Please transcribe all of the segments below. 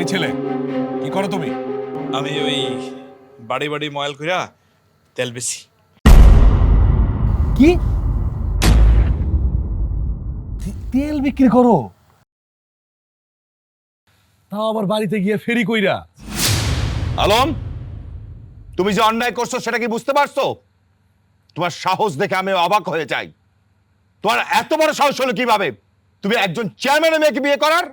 এই ছেলে কি করো তুমি? আমি ওই বাড়ি বাড়ি ময়াল কইরা তেল বেশি কি? তেল বিক্রি করো? তাও আবার বাড়িতে গিয়ে ফেরি কইরা। আলম তুমি যে অন্যায় করছ সেটা কি বুঝতে পারছ? তোমার সাহস দেখে আমি অবাক হয়ে যাই। তোমার এত বড় সাহস হলো কীভাবে? তুমি একজন চেয়ারম্যানের মেয়েকে বিয়ে করার?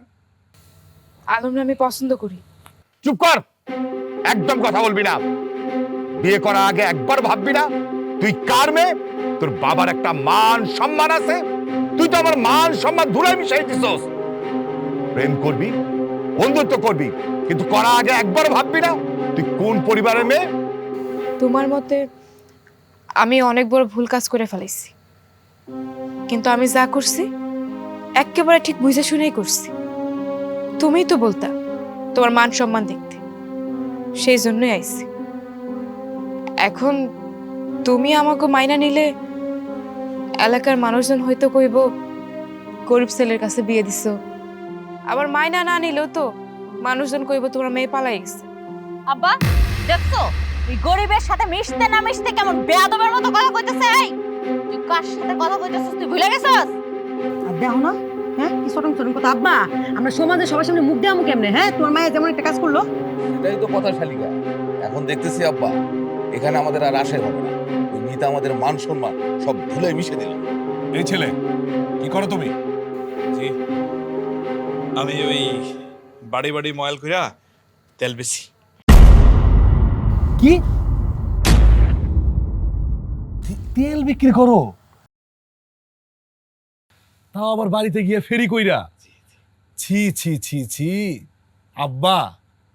আলমরা আমি পছন্দ করি। চুপ কর! একদম কথা বলবি না। বিয়ে করার আগে একবার ভাববি না তুই কার মেয়ে? তোর বাবার একটা মান সম্মান আছে। তুই তো আমার মান সম্মান ধুলাই মিশাই দিছস। প্রেম করবি বন্ধুত্ব করবি কিন্তু করা আগে একবার ভাববি না তুই কোন পরিবারের মেয়ে? তোমার মতে আমি অনেক বড় ভুল কাজ করে ফেলেছি কিন্তু আমি যা করছি একেবারে ঠিক বুঝে শুনেই করছি। তুমিই তো বলতা তোমার মান সম্মান দেখতে। সেই জন্যই আইছি। এখন তুমি আমাকে মাইনা নিলে এলাকার মানুষজন হয়তো কইব গরিব ছেলের কাছে বিয়ে দিছো। আবার মাইনা না নিলেও তো মানুষজন কইব তোমার মেয়ে পালাই গেছে। আব্বা দেখছ? এই গরিবের সাথে মিশতে না মিশতে কেমন বেয়াদবের মতো কথা কইতেছে এই? তুই কার সাথে কথা কইতেছিস? তুই ভুলে গেছস? আর দেখো না হ্যাঁ? কি সরম সরম কথা? আব্বা আমরা সমাজে সবার সামনে মুখ দেওয়া কেমনে? হ্যাঁ? তোমার মায়ের যেমন একটা কাজ করল। এটাই তো কথা শালিকা। এখন দেখতেছি আব্বা এখানে আমাদের আর আশাই হবে না। ওই মিতা আমাদের মান সম্মান সব ধুলে মিশে দিল। এই ছেলে কি করো তুমি? জি। আমি ওই বাড়ি বাড়ি ময়াল কইরা তেল বেশি কি? তেল বিক্রি করো? তাও আবার বাড়িতে গিয়ে ফেরি কইরা? ছি ছি ছি ছি। আব্বা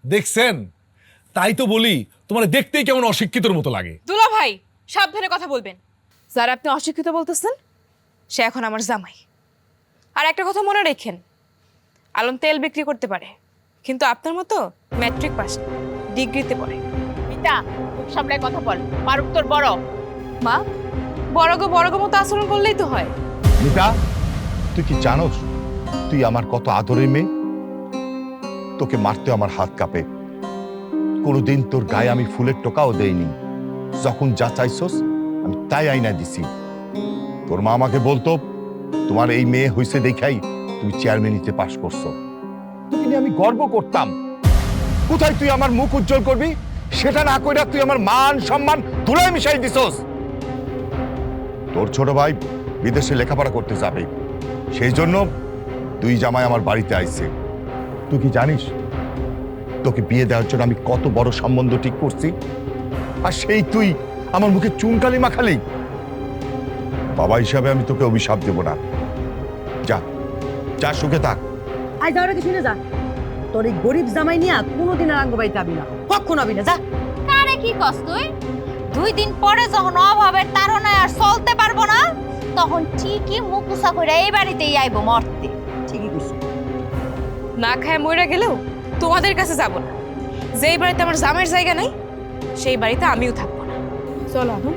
দেখছেন? তাই তো বলি তোমার দেখতেই কেমন অশিক্ষিতর মতো লাগে। দুলা ভাই সাবধানে কথা বলবেন। যারা আপনি অশিক্ষিত বলতেছেন সে এখন আমার জামাই। আর একটা কথা মনে রেখেন আলম তেল বিক্রি করতে পারে কিন্তু আপনার মতো ম্যাট্রিক পাস ডিগ্রিতে পড়ে। মিতা মুখ সামনে কথা বল ফারুক তোর বড়। মা বড় গো বড় গো মতো আচরণ করলেই তো হয়। মিতা তুই কি জানোস? তুই আমার কত আদরের মেয়ে? তোকে মারতে আমার হাত কাঁপে। কোনোদিন তোর গায়ে আমি ফুলের টোকাও দেইনি। যখন যা চাইছস, আমি তাই আইনা দিছি। তোর মা আমাকে বলতো, তোমার এই মেয়ে হইছে দেখাই তুমি চেয়ারম্যানিতে পাশ করছ। তোকে নিয়ে আমি গর্ব করতাম। কোথায় তুই আমার মুখ উজ্জ্বল করবি? সেটা না কইরা তুই আমার মান সম্মান ধুলাই মিশাই দিছস। তোর ছোট ভাই বিদেশে লেখাপড়া করতে যাবে। সেই জন্য তুই জামাই আমার বাড়িতে আইছে। তুই কি জানিস? তোকে বিয়ে দেওয়ার জন্য আমি কত বড় সম্বন্ধ ঠিক করছি? আর সেই তুই আমার মুখে চুনকালি মাখালি? বাবা হিসাবে আমি তোকে অভিশাপ দেব না। যা যা সুখে থাক। আজ যাওয়ার আগে শুনে যা। তোর এই গরিব জামাই নিয়ে কোনোদিন আর আঙ্গ বাড়িতে আবি না। কখন আবি না যা। কারে কি কস তুই? দুই দিন পরে যখন অভাবের তাড়নায় আর চলতে পারব না তখন ঠিকই মুখ উষা করে এই বাড়িতেই আইব মরতে। ঠিকই করছ না খায় মরে গেলেও তোমাদের কাছে যাব না। যেই বাড়িতে আমার জামের জায়গা নাই সেই বাড়িতে আমিও থাকব না। চলো এখন